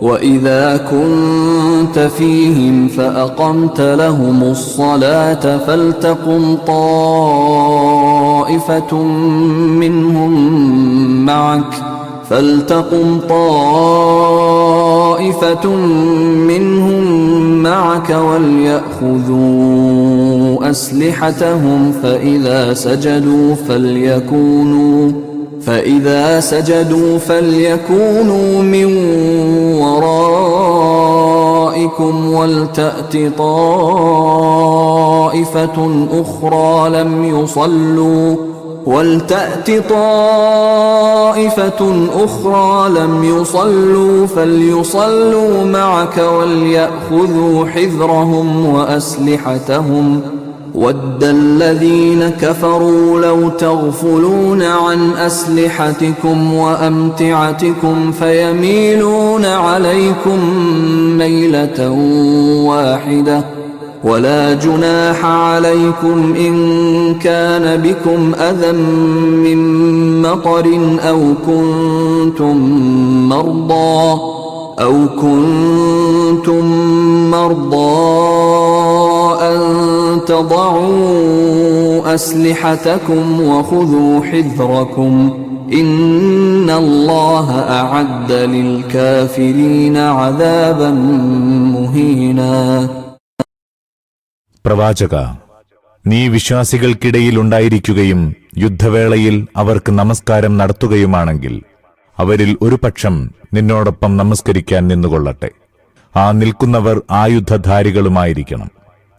وإذا كنت فيهم فأقمت لهم الصلاة فلتقم طائفة منهم معك فلتقم طائفة منهم معك وليأخذوا أسلحتهم فإذا سجدوا فليكونوا فإذا سجدوا فليكونوا من ورائكم ولتأت طائفة أخرى لم يصلوا ولتأت طائفة أخرى لم يصلوا فليصلوا معك وليأخذوا حذرهم وأسلحتهم ود الذين كفروا لو تغفلون عن أسلحتكم وأمتعتكم فيميلون عليكم ميلة واحدة ولا جناح عليكم إن كان بكم أذى من مطر أو كنتم مرضى أو كنتم مرضى أن تضعوا أسلحتكم وخذوا حذركم إن الله أعد للكافرين عذابا مهينا പ്രവാചക നീ വിശ്വാസികൾക്കിടയിൽ ഉണ്ടായിരിക്കുകയും യുദ്ധവേളയിൽ അവർക്ക് നമസ്കാരം നടത്തുകയുമാണെങ്കിൽ അവരിൽ ഒരു പക്ഷം നിന്നോടൊപ്പം നമസ്കരിക്കാൻ നിന്നുകൊള്ളട്ടെ. ആ നിൽക്കുന്നവർ ആയുധധാരികളുമായിരിക്കണം.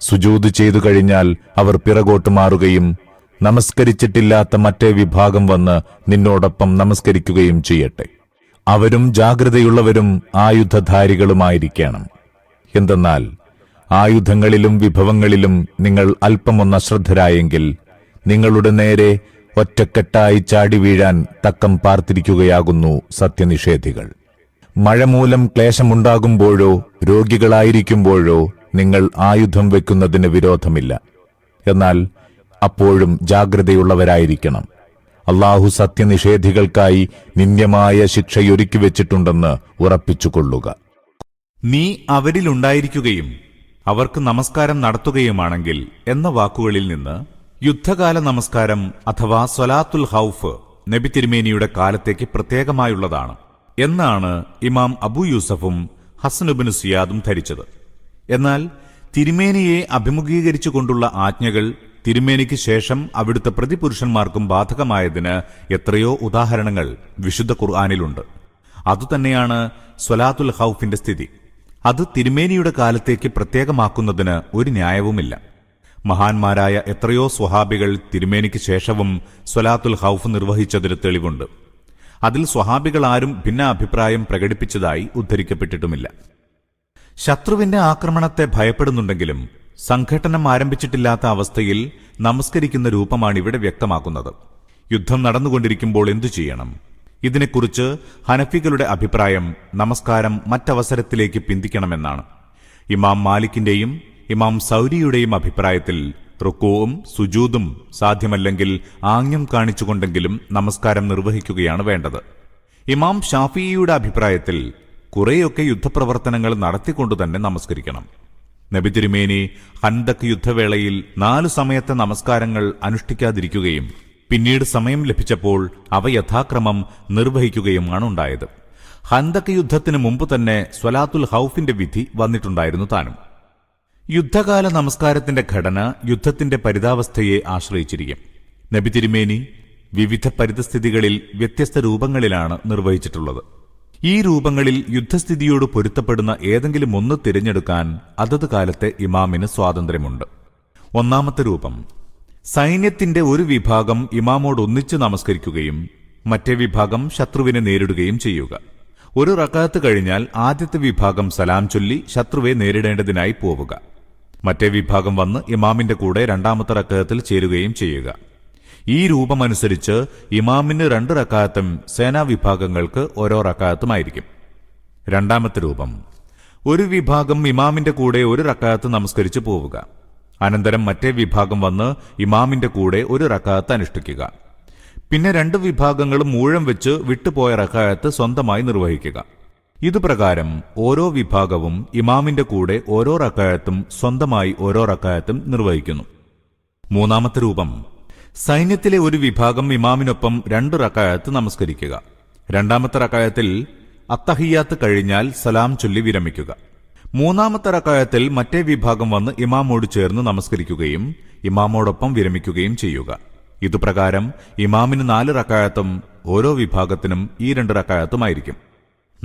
സുജൂത് ചെയ്തു കഴിഞ്ഞാൽ അവർ പിറകോട്ട് മാറുകയും നമസ്കരിച്ചിട്ടില്ലാത്ത മറ്റേ വിഭാഗം വന്ന് നിന്നോടൊപ്പം നമസ്കരിക്കുകയും ചെയ്യട്ടെ. അവരും ജാഗ്രതയുള്ളവരും ആയുധധാരികളുമായിരിക്കണം. എന്തെന്നാൽ ആയുധങ്ങളിലും വിഭവങ്ങളിലും നിങ്ങൾ അല്പമൊന്ന് അശ്രദ്ധരായെങ്കിൽ നിങ്ങളുടെ നേരെ ഒറ്റക്കെട്ടായി ചാടി വീഴാൻ തക്കം പാർത്തിരിക്കുകയാകുന്നു സത്യനിഷേധികൾ. മഴ മൂലം ക്ലേശമുണ്ടാകുമ്പോഴോ രോഗികളായിരിക്കുമ്പോഴോ നിങ്ങൾ ആയുധം വെക്കുന്നതിന് വിരോധമില്ല. എന്നാൽ അപ്പോഴും ജാഗ്രതയുള്ളവരായിരിക്കണം. അള്ളാഹു സത്യനിഷേധികൾക്കായി നിന്ദ്യമായ ശിക്ഷയൊരുക്കി വെച്ചിട്ടുണ്ടെന്ന് ഉറപ്പിച്ചുകൊള്ളുക. നീ അവരിലുണ്ടായിരിക്കുകയും അവർക്ക് നമസ്കാരം നടത്തുകയുമാണെങ്കിൽ എന്ന വാക്കുകളിൽ നിന്ന് യുദ്ധകാല നമസ്കാരം അഥവാ സ്വലാത്തുൽ ഹൌഫ് നബി തിരുമേനിയുടെ കാലത്തേക്ക് പ്രത്യേകമായുള്ളതാണ് എന്നാണ് ഇമാം അബു യൂസഫും ഹസനുബിന് സിയാദും ധരിച്ചത്. എന്നാൽ തിരുമേനിയെ അഭിമുഖീകരിച്ചു കൊണ്ടുള്ള ആജ്ഞകൾ തിരുമേനിക്ക് ശേഷം അവിടുത്തെ പ്രതിപുരുഷന്മാർക്കും ബാധകമായതിന് എത്രയോ ഉദാഹരണങ്ങൾ വിശുദ്ധ ഖുർആാനിലുണ്ട്. അതുതന്നെയാണ് സ്വലാത്തുൽ ഹൌഫിന്റെ സ്ഥിതി. അത് തിരുമേനിയുടെ കാലത്തേക്ക് പ്രത്യേകമാക്കുന്നതിന് ഒരു ന്യായവുമില്ല. മഹാന്മാരായ എത്രയോ സ്വഹാബികൾ തിരുമേനിക്ക് ശേഷവും സ്വലാത്തുൽ ഹൌഫ് നിർവഹിച്ചതിന് തെളിവുണ്ട്. അതിൽ സ്വഹാബികൾ ആരും ഭിന്ന അഭിപ്രായം പ്രകടിപ്പിച്ചതായി ഉദ്ധരിക്കപ്പെട്ടിട്ടുമില്ല. ശത്രുവിന്റെ ആക്രമണത്തെ ഭയപ്പെടുന്നുണ്ടെങ്കിലും സംഘട്ടനം ആരംഭിച്ചിട്ടില്ലാത്ത അവസ്ഥയിൽ നമസ്കരിക്കുന്ന രൂപമാണ് ഇവിടെ വ്യക്തമാക്കുന്നത്. യുദ്ധം നടന്നുകൊണ്ടിരിക്കുമ്പോൾ എന്തു ചെയ്യണം? ഇതിനെക്കുറിച്ച് ഹനഫികളുടെ അഭിപ്രായം നമസ്കാരം മറ്റവസരത്തിലേക്ക് പിന്തിക്കണമെന്നാണ്. ഇമാം മാലിക്കിന്റെയും ഇമാം സൗരിയുടെയും അഭിപ്രായത്തിൽ റുക്കോവും സുജൂതും സാധ്യമല്ലെങ്കിൽ ആംഗ്യം കാണിച്ചുകൊണ്ടെങ്കിലും നമസ്കാരം നിർവഹിക്കുകയാണ് വേണ്ടത്. ഇമാം ഷാഫിയുടെ അഭിപ്രായത്തിൽ കുറെയൊക്കെ യുദ്ധപ്രവർത്തനങ്ങൾ നടത്തിക്കൊണ്ടു തന്നെ നമസ്കരിക്കണം. നബി തിരുമേനി ഹന്തക് യുദ്ധവേളയിൽ നാലു സമയത്തെ നമസ്കാരങ്ങൾ അനുഷ്ഠിക്കാതിരിക്കുകയും പിന്നീട് സമയം ലഭിച്ചപ്പോൾ അവ യഥാക്രമം നിർവഹിക്കുകയുമാണ് ഉണ്ടായത് ഹന്തക് യുദ്ധത്തിന് മുമ്പ് തന്നെ സ്വലാത്തുൽ ഹൌഫിന്റെ വിധി വന്നിട്ടുണ്ടായിരുന്നു താനും. യുദ്ധകാല നമസ്കാരത്തിന്റെ ഘടന യുദ്ധത്തിന്റെ പരിതാവസ്ഥയെ ആശ്രയിച്ചിരിക്കും. നബി തിരുമേനി വിവിധ പരിതസ്ഥിതികളിൽ വ്യത്യസ്ത രൂപങ്ങളിലാണ് നിർവഹിച്ചിട്ടുള്ളത്. ഈ രൂപങ്ങളിൽ യുദ്ധസ്ഥിതിയോട് പൊരുത്തപ്പെടുന്ന ഏതെങ്കിലും ഒന്ന് തിരഞ്ഞെടുക്കാൻ അതത് കാലത്തെ ഇമാമിന് സ്വാതന്ത്ര്യമുണ്ട്. ഒന്നാമത്തെ രൂപം സൈന്യത്തിന്റെ ഒരു വിഭാഗം ഇമാമോട് ഒന്നിച്ച് നമസ്കരിക്കുകയും മറ്റേ വിഭാഗം ശത്രുവിനെ നേരിടുകയും ചെയ്യുക. ഒരു റക്കാത്ത് കഴിഞ്ഞാൽ ആദ്യത്തെ വിഭാഗം സലാം ചൊല്ലി ശത്രുവെ നേരിടേണ്ടതിനായി പോവുക. മറ്റേ വിഭാഗം വന്ന് ഇമാമിന്റെ കൂടെ രണ്ടാമത്തെ റക്കയത്തിൽ ചേരുകയും ചെയ്യുക. ഈ രൂപമനുസരിച്ച് ഇമാമിന് രണ്ട് റക്കായത്തും സേനാ വിഭാഗങ്ങൾക്ക് ഓരോ റക്കായത്തുമായിരിക്കും. രണ്ടാമത്തെ രൂപം. ഒരു വിഭാഗം ഇമാമിന്റെ കൂടെ ഒരു റക്കായത്ത് നമസ്കരിച്ചു പോവുക. അനന്തരം മറ്റേ വിഭാഗം വന്ന് ഇമാമിന്റെ കൂടെ ഒരു റക്കായത്ത് അനുഷ്ഠിക്കുക. പിന്നെ രണ്ട് വിഭാഗങ്ങളും മൂഴം വെച്ച് വിട്ടുപോയ റക്കായത്ത് സ്വന്തമായി നിർവഹിക്കുക. ഇതുപ്രകാരം ഓരോ വിഭാഗവും ഇമാമിന്റെ കൂടെ ഓരോ റക്കായത്തും സ്വന്തമായി ഓരോ റക്കായത്തും നിർവഹിക്കുന്നു. മൂന്നാമത്തെ രൂപം. സൈന്യത്തിലെ ഒരു വിഭാഗം ഇമാമിനൊപ്പം രണ്ട് റക്കായത്ത് നമസ്കരിക്കുക. രണ്ടാമത്തെ റക്കായത്തിൽ അത്തഹിയാത്ത് കഴിഞ്ഞാൽ സലാം ചൊല്ലി വിരമിക്കുക. മൂന്നാമത്തെ റക്കായത്തിൽ മറ്റേ വിഭാഗം വന്ന് ഇമാമോട് ചേർന്ന് നമസ്കരിക്കുകയും ഇമാമോടൊപ്പം വിരമിക്കുകയും ചെയ്യുക. ഇതുപ്രകാരം ഇമാമിന് നാല് റക്കായത്തും ഓരോ വിഭാഗത്തിനും ഈ രണ്ട് റക്കായത്തുമായിരിക്കും.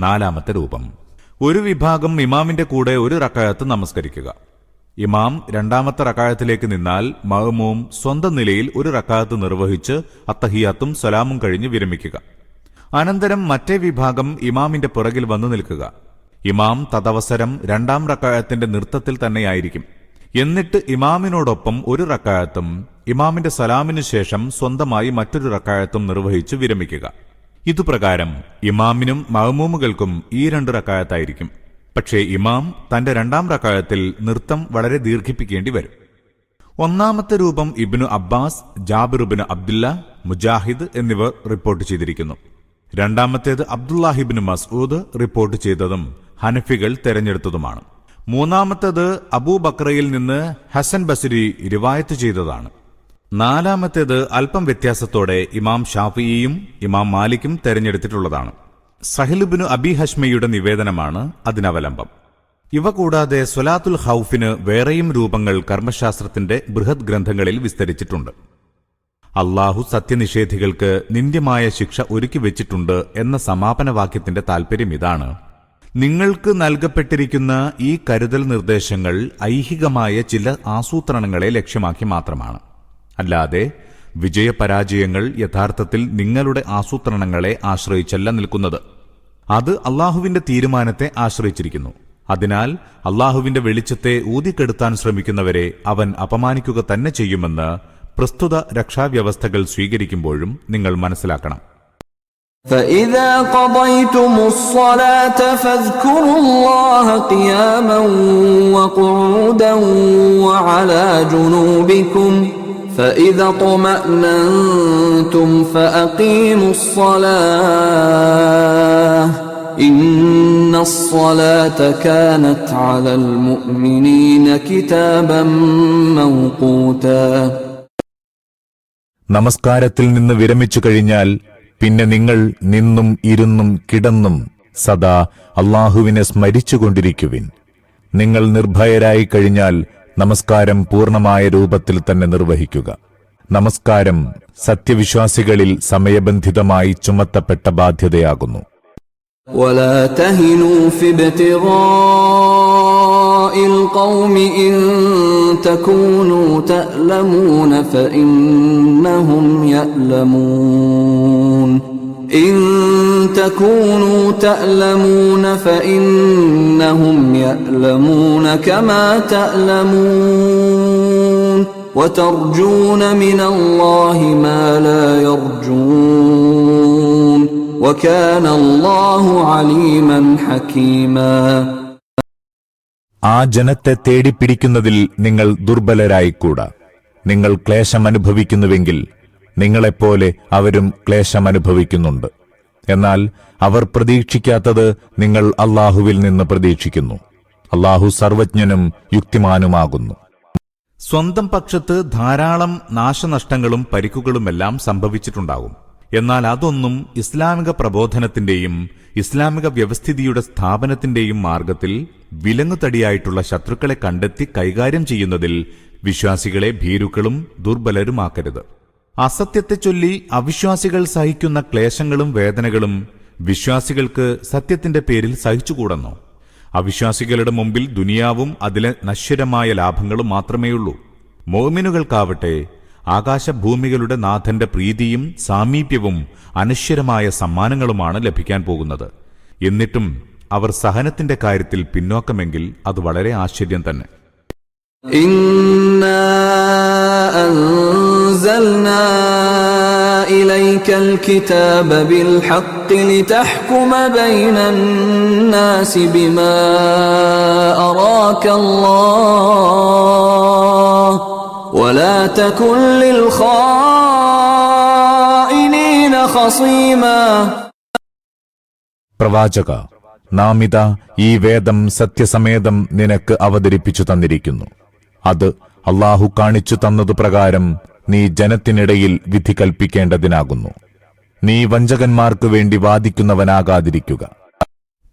നാലാമത്തെ രൂപം. ഒരു വിഭാഗം ഇമാമിന്റെ കൂടെ ഒരു റക്കായത്ത് നമസ്കരിക്കുക. ഇമാം രണ്ടാമത്തെ റക്കായത്തിലേക്ക് നിന്നാൽ മഹമൂം സ്വന്തം നിലയിൽ ഒരു റക്കായത്ത് നിർവഹിച്ച് അത്തഹിയാത്തും സലാമും കഴിഞ്ഞ് വിരമിക്കുക. അനന്തരം മറ്റേ വിഭാഗം ഇമാമിന്റെ പുറകിൽ വന്നു നിൽക്കുക. ഇമാം തദവസരം രണ്ടാം റക്കായത്തിന്റെ നൃത്തത്തിൽ തന്നെയായിരിക്കും. എന്നിട്ട് ഇമാമിനോടൊപ്പം ഒരു റക്കായത്തും ഇമാമിന്റെ സലാമിനു ശേഷം സ്വന്തമായി മറ്റൊരു റക്കായത്തും നിർവഹിച്ച് വിരമിക്കുക. ഇതുപ്രകാരം ഇമാമിനും മഹമൂമുകൾക്കും ഈ രണ്ട് റക്കായത്തായിരിക്കും. പക്ഷേ ഇമാം തന്റെ രണ്ടാം റക്കായത്തിൽ നൃത്തം വളരെ ദീർഘിപ്പിക്കേണ്ടി വരും. ഒന്നാമത്തെ രൂപം Ibn Abbas Jabir ibn Abdullah Mujahid എന്നിവർ റിപ്പോർട്ട് ചെയ്തിരിക്കുന്നു. രണ്ടാമത്തേത് അബ്ദുല്ലാഹിബിന് മസൂദ് റിപ്പോർട്ട് ചെയ്തതും ഹനഫികൾ തെരഞ്ഞെടുത്തതുമാണ്. മൂന്നാമത്തേത് അബൂബക്രയിൽ നിന്ന് ഹസൻ ബസരി റിവായത്ത് ചെയ്തതാണ്. നാലാമത്തേത് അല്പം വ്യത്യാസത്തോടെ ഇമാം ഷാഫിയും ഇമാം മാലിക്കും തെരഞ്ഞെടുത്തിട്ടുള്ളതാണ്. സഹിലുബിനു അബി ഹഷ്മയുടെ നിവേദനമാണ് അതിനവലംബം. ഇവ കൂടാതെ സൊലാത്തുൽ ഹൌഫിന് വേറെയും രൂപങ്ങൾ കർമ്മശാസ്ത്രത്തിന്റെ ബൃഹത് ഗ്രന്ഥങ്ങളിൽ വിസ്തരിച്ചിട്ടുണ്ട്. അള്ളാഹു സത്യനിഷേധികൾക്ക് നിന്ദ്യമായ ശിക്ഷ ഒരുക്കി വെച്ചിട്ടുണ്ട് എന്ന സമാപന വാക്യത്തിന്റെ താൽപര്യം ഇതാണ്. നിങ്ങൾക്ക് നൽകപ്പെട്ടിരിക്കുന്ന ഈ കരുതൽ നിർദ്ദേശങ്ങൾ ഐഹികമായ ചില ആസൂത്രണങ്ങളെ ലക്ഷ്യമാക്കി മാത്രമാണ്. അല്ലാതെ വിജയപരാജയങ്ങൾ യഥാർത്ഥത്തിൽ നിങ്ങളുടെ ആസൂത്രണങ്ങളെ ആശ്രയിച്ചല്ല നിൽക്കുന്നത് അത് അള്ളാഹുവിന്റെ തീരുമാനത്തെ ആശ്രയിച്ചിരിക്കുന്നു അതിനാൽ അള്ളാഹുവിന്റെ വെളിച്ചത്തെ ഊതിക്കെടുത്താൻ ശ്രമിക്കുന്നവരെ അവൻ അപമാനിക്കുക തന്നെ ചെയ്യുമെന്ന് പ്രസ്തുത രക്ഷാവ്യവസ്ഥകൾ സ്വീകരിക്കുമ്പോഴും നിങ്ങൾ മനസ്സിലാക്കണം فإذا قضيتم الصلاة فاذكروا الله قياما وقعودا وعلى جنوبكم فإذا اطمأننتم فأقيموا الصلاة إن الصلاة كانت على المؤمنين كتابا موقوتا നമസ്കാരത്തിൽ നിന്ന് വിരമിച്ചു കഴിഞ്ഞാൽ പിന്നെ നിങ്ങൾ നിന്നും ഇരുന്നും കിടന്നും സദാ അള്ളാഹുവിനെ സ്മരിച്ചുകൊണ്ടിരിക്കുവിൻ നിങ്ങൾ നിർഭയരായി കഴിഞ്ഞാൽ നമസ്കാരം പൂർണ്ണമായ രൂപത്തിൽ തന്നെ നിർവഹിക്കുക നമസ്കാരം സത്യവിശ്വാസികളിൽ സമയബന്ധിതമായി ചുമത്തപ്പെട്ട ബാധ്യതയാകുന്നു ولا تهنوا في ابتغاء القوم إن تكونوا تألمون فإنهم يألمون إن تكونوا تألمون فإنهم يألمون كما تألمون وترجون من الله ما لا يرجون وكان الله عليما حكيما ആ ജനത്തെ തേടിപ്പിടിക്കുന്നതിൽ നിങ്ങൾ ദുർബലരായിക്കൂടാ നിങ്ങൾ ക്ലേശമനുഭവിക്കുന്നുവെങ്കിൽ നിങ്ങളെപ്പോലെ അവരും ക്ലേശമനുഭവിക്കുന്നുണ്ട്. എന്നാൽ അവർ പ്രതീക്ഷിക്കാത്തത് നിങ്ങൾ അള്ളാഹുവിൽ നിന്ന് പ്രതീക്ഷിക്കുന്നു. അള്ളാഹു സർവജ്ഞനും യുക്തിമാനുമാകുന്നു. സ്വന്തം പക്ഷത്ത് ധാരാളം നാശനഷ്ടങ്ങളും പരിക്കുകളുമെല്ലാം സംഭവിച്ചിട്ടുണ്ടാകും. എന്നാൽ അതൊന്നും ഇസ്ലാമിക പ്രബോധനത്തിന്റെയും ഇസ്ലാമിക വ്യവസ്ഥിതിയുടെ സ്ഥാപനത്തിന്റെയും മാർഗത്തിൽ വിലങ്ങുതടിയായിട്ടുള്ള ശത്രുക്കളെ കണ്ടെത്തി കൈകാര്യം ചെയ്യുന്നതിൽ വിശ്വാസികളെ ഭീരുക്കളും ദുർബലരുമാക്കരുത്. അസത്യത്തെ ചൊല്ലി അവിശ്വാസികൾ സഹിക്കുന്ന ക്ലേശങ്ങളും വേദനകളും വിശ്വാസികൾക്ക് സത്യത്തിന്റെ പേരിൽ സഹിച്ചുകൂടുന്നു? അവിശ്വാസികളുടെ മുമ്പിൽ ദുനിയാവും അതിലെ നശ്വരമായ ലാഭങ്ങളും മാത്രമേയുള്ളൂ. മോമിനുകൾക്കാവട്ടെ ആകാശഭൂമികളുടെ നാഥന്റെ പ്രീതിയും സാമീപ്യവും അനശ്വരമായ സമ്മാനങ്ങളുമാണ് ലഭിക്കാൻ പോകുന്നത്. എന്നിട്ടും അവർ സഹനത്തിന്റെ കാര്യത്തിൽ പിന്നോക്കമെങ്കിൽ അത് വളരെ ആശ്ചര്യം തന്നെ. ഇന്നാ أنزلنا إليك الكتاب بالحق لتحكم بين الناس بما أراك الله ولا تكن للخائنين خصيما പ്രവാചക നാമിത ഈ വേദം സത്യസമേതം നിനക്ക് അവതരിപ്പിച്ചു തന്നിരിക്കുന്നു അത് അള്ളാഹു കാണിച്ചു തന്നതു പ്രകാരം നീ ജനത്തിനിടയിൽ വിധി കൽപ്പിക്കേണ്ടതിനാകുന്നു. നീ വഞ്ചകന്മാർക്കു വേണ്ടി വാദിക്കുന്നവനാകാതിരിക്കുക.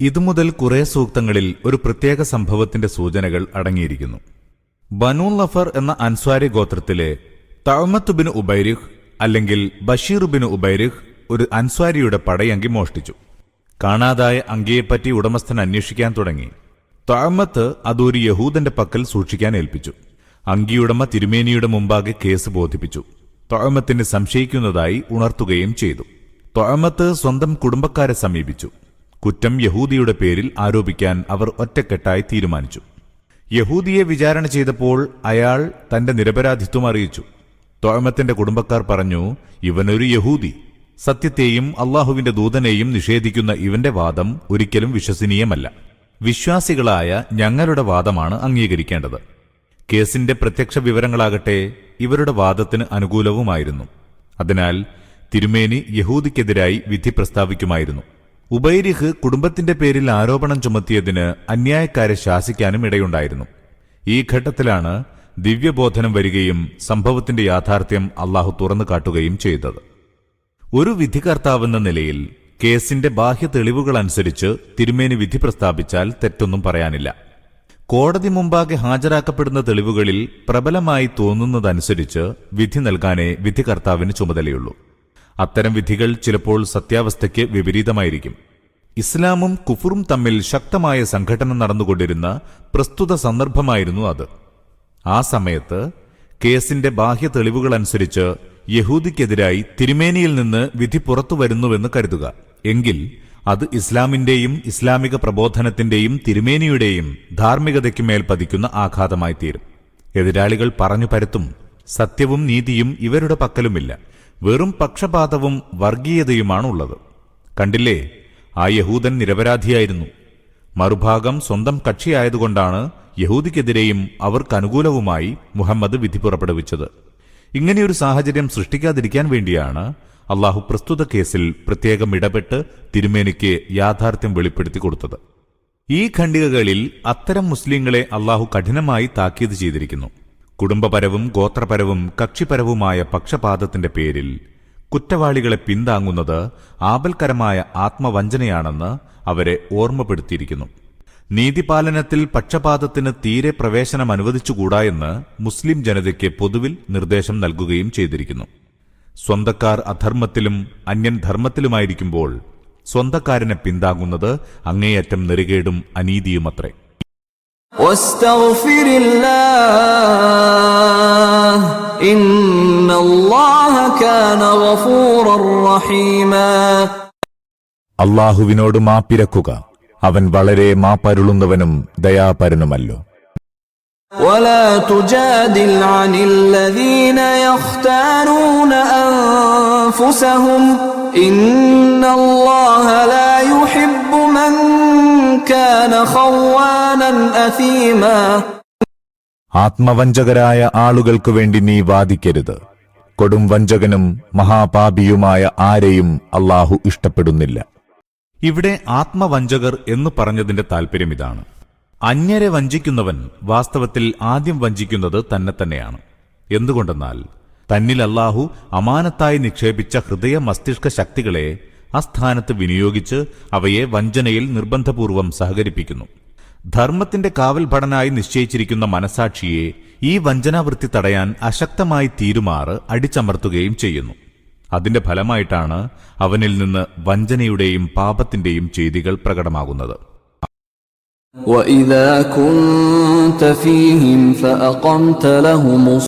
ഇതുമുതൽ കുറെ സൂക്തങ്ങളിൽ ഒരു പ്രത്യേക സംഭവത്തിന്റെ സൂചനകൾ അടങ്ങിയിരിക്കുന്നു. ബനൂൽ ലഫർ എന്ന അൻസ്വാരി ഗോത്രത്തിലെ തഅമത്ത് ബിൻ ഉബൈരിഹ് അല്ലെങ്കിൽ ബഷീർ ബിൻ ഉബൈരിഹ് ഒരു അൻസ്വാരിയുടെ പടയങ്കി മോഷ്ടിച്ചു. കാണാതായ അങ്കിയെപ്പറ്റി ഉടമസ്ഥൻ അന്വേഷിക്കാൻ തുടങ്ങി. തഅമത്ത് അതൊരു യഹൂദന്റെ പക്കൽ സൂക്ഷിക്കാൻ ഏൽപ്പിച്ചു. അങ്കിയുടമ തിരുമേനിയുടെ മുമ്പാകെ കേസ് ബോധിപ്പിച്ചു. തൊഴമത്തിന് സംശയിക്കുന്നതായി ഉണർത്തുകയും ചെയ്തു. തൊഴമത്ത് സ്വന്തം കുടുംബക്കാരെ സമീപിച്ചു. കുറ്റം യഹൂദിയുടെ പേരിൽ ആരോപിക്കാൻ അവർ ഒറ്റക്കെട്ടായി തീരുമാനിച്ചു. യഹൂദിയെ വിചാരണ ചെയ്തപ്പോൾ അയാൾ തന്റെ നിരപരാധിത്വം അറിയിച്ചു. തൊഴമത്തിന്റെ കുടുംബക്കാർ പറഞ്ഞു ഇവനൊരു യഹൂദി. സത്യത്തെയും അള്ളാഹുവിന്റെ ദൂതനെയും നിഷേധിക്കുന്ന ഇവന്റെ വാദം ഒരിക്കലും വിശ്വസനീയമല്ല. വിശ്വാസികളായ ഞങ്ങളുടെ വാദമാണ് അംഗീകരിക്കേണ്ടത്. കേസിന്റെ പ്രത്യക്ഷ വിവരങ്ങളാകട്ടെ ഇവരുടെ വാദത്തിന് അനുകൂലവുമായിരുന്നു. അതിനാൽ തിരുമേനി യഹൂദിക്കെതിരായി വിധി പ്രസ്താവിക്കുമായിരുന്നു. ഉബൈരിഹ് കുടുംബത്തിന്റെ പേരിൽ ആരോപണം ചുമത്തിയതിന് അന്യായക്കാരെ ശാസിക്കാനും ഇടയുണ്ടായിരുന്നു. ഈ ഘട്ടത്തിലാണ് ദിവ്യബോധനം വരികയും സംഭവത്തിന്റെ യാഥാർത്ഥ്യം അള്ളാഹു തുറന്നു കാട്ടുകയും ചെയ്തത്. ഒരു വിധികർത്താവെന്ന നിലയിൽ കേസിന്റെ ബാഹ്യ തെളിവുകൾ അനുസരിച്ച് തിരുമേനി വിധി പ്രസ്താവിച്ചാൽ തെറ്റൊന്നും പറയാനില്ല. കോടതി മുമ്പാകെ ഹാജരാക്കപ്പെടുന്ന തെളിവുകളിൽ പ്രബലമായി തോന്നുന്നതനുസരിച്ച് വിധി നൽകാനേ വിധികർത്താവിന് ചുമതലയുള്ളൂ. അത്തരം വിധികൾ ചിലപ്പോൾ സത്യാവസ്ഥയ്ക്ക് വിപരീതമായിരിക്കും. ഇസ്ലാമും കുഫറും തമ്മിൽ ശക്തമായ സംഘടന നടന്നുകൊണ്ടിരുന്ന പ്രസ്തുത സന്ദർഭമായിരുന്നു അത്. ആ സമയത്ത് കേസിന്റെ ബാഹ്യ തെളിവുകൾ അനുസരിച്ച് യഹൂദിക്കെതിരായി തിരുമേനിയിൽ നിന്ന് വിധി പുറത്തുവരുന്നുവെന്ന് കരുതുക. എങ്കിൽ അത് ഇസ്ലാമിന്റെയും ഇസ്ലാമിക പ്രബോധനത്തിന്റെയും തിരുമേനിയുടെയും ധാർമ്മികതയ്ക്കുമേൽ പതിക്കുന്ന ആഘാതമായി തീരും എതിരാളികൾ പറഞ്ഞു പരത്തും സത്യവും നീതിയും ഇവരുടെ പക്കലുമില്ല. വെറും പക്ഷപാതവും വർഗീയതയുമാണുള്ളത്. കണ്ടില്ലേ ആ യഹൂദൻ നിരപരാധിയായിരുന്നു. മറുഭാഗം സ്വന്തം കക്ഷിയായതുകൊണ്ടാണ് യഹൂദിക്കെതിരെയും അവർക്കനുകൂലവുമായി മുഹമ്മദ് വിധി പുറപ്പെടുവിച്ചത്. ഇങ്ങനെയൊരു സാഹചര്യം സൃഷ്ടിക്കാതിരിക്കാൻ വേണ്ടിയാണ് അള്ളാഹു പ്രസ്തുത കേസിൽ പ്രത്യേകം ഇടപെട്ട് തിരുമേനിക്ക് യാഥാർത്ഥ്യം വെളിപ്പെടുത്തി കൊടുത്തത്. ഈ ഖണ്ഡികകളിൽ അത്തരം മുസ്ലിങ്ങളെ അള്ളാഹു കഠിനമായി താക്കീത് ചെയ്തിരിക്കുന്നു. കുടുംബപരവും ഗോത്രപരവും കക്ഷിപരവുമായ പക്ഷപാതത്തിന്റെ പേരിൽ കുറ്റവാളികളെ പിന്താങ്ങുന്നത് ആപൽക്കരമായ ആത്മവഞ്ചനയാണെന്ന് അവരെ ഓർമ്മപ്പെടുത്തിയിരിക്കുന്നു. നീതിപാലനത്തിൽ പക്ഷപാതത്തിന് തീരെ പ്രവേശനം അനുവദിച്ചുകൂടാ എന്ന് മുസ്ലിം ജനതയ്ക്ക് പൊതുവിൽ നിർദ്ദേശം നൽകുകയും ചെയ്തിരിക്കുന്നു. സ്വന്തക്കാർ അധർമ്മത്തിലും അന്യൻ ധർമ്മത്തിലുമായിരിക്കുമ്പോൾ സ്വന്തക്കാരനെ പിന്താങ്ങുന്നത് അങ്ങേയറ്റം നെറുകേടും അനീതിയുമത്രേ. അള്ളാഹുവിനോട് മാപ്പിരക്കുക. അവൻ വളരെ മാപ്പരുളുന്നവനും ദയാപരനുമല്ലോ. ولا تجادل عن الذين يختانون أنفسهم إن الله لا يحب من كان خوانا أثيما ആത്മവഞ്ചകരായ ആളുകൾക്കു വേണ്ടി നീ വാദിക്കരുത് കൊടും വഞ്ചകനും മഹാപാപിയുമായ ആരെയും അള്ളാഹു ഇഷ്ടപ്പെടുന്നില്ല ഇവിടെ ആത്മവഞ്ചകർ എന്ന് പറഞ്ഞതിന്റെ താല്പര്യം ഇതാണ് അന്യരെ വഞ്ചിക്കുന്നവൻ വാസ്തവത്തിൽ ആദ്യം വഞ്ചിക്കുന്നത് തന്നെ തന്നെയാണ്. എന്തുകൊണ്ടെന്നാൽ തന്നിൽ അള്ളാഹു അമാനത്തായി നിക്ഷേപിച്ച ഹൃദയ മസ്തിഷ്ക ശക്തികളെ അസ്ഥാനത്ത് വിനിയോഗിച്ച് അവയെ വഞ്ചനയിൽ നിർബന്ധപൂർവം സഹകരിപ്പിക്കുന്നു. ധർമ്മത്തിന്റെ കാവൽഭടനായി നിശ്ചയിച്ചിരിക്കുന്ന മനസാക്ഷിയെ ഈ വഞ്ചനാവൃത്തി തടയാൻ അശക്തമായി തീരുമാറ് അടിച്ചമർത്തുകയും ചെയ്യുന്നു. അതിന്റെ ഫലമായിട്ടാണ് അവനിൽ നിന്ന് വഞ്ചനയുടെയും പാപത്തിന്റെയും ചെയ്തികൾ പ്രകടമാകുന്നത്. وإذا كنت فيهم فأقمت لهم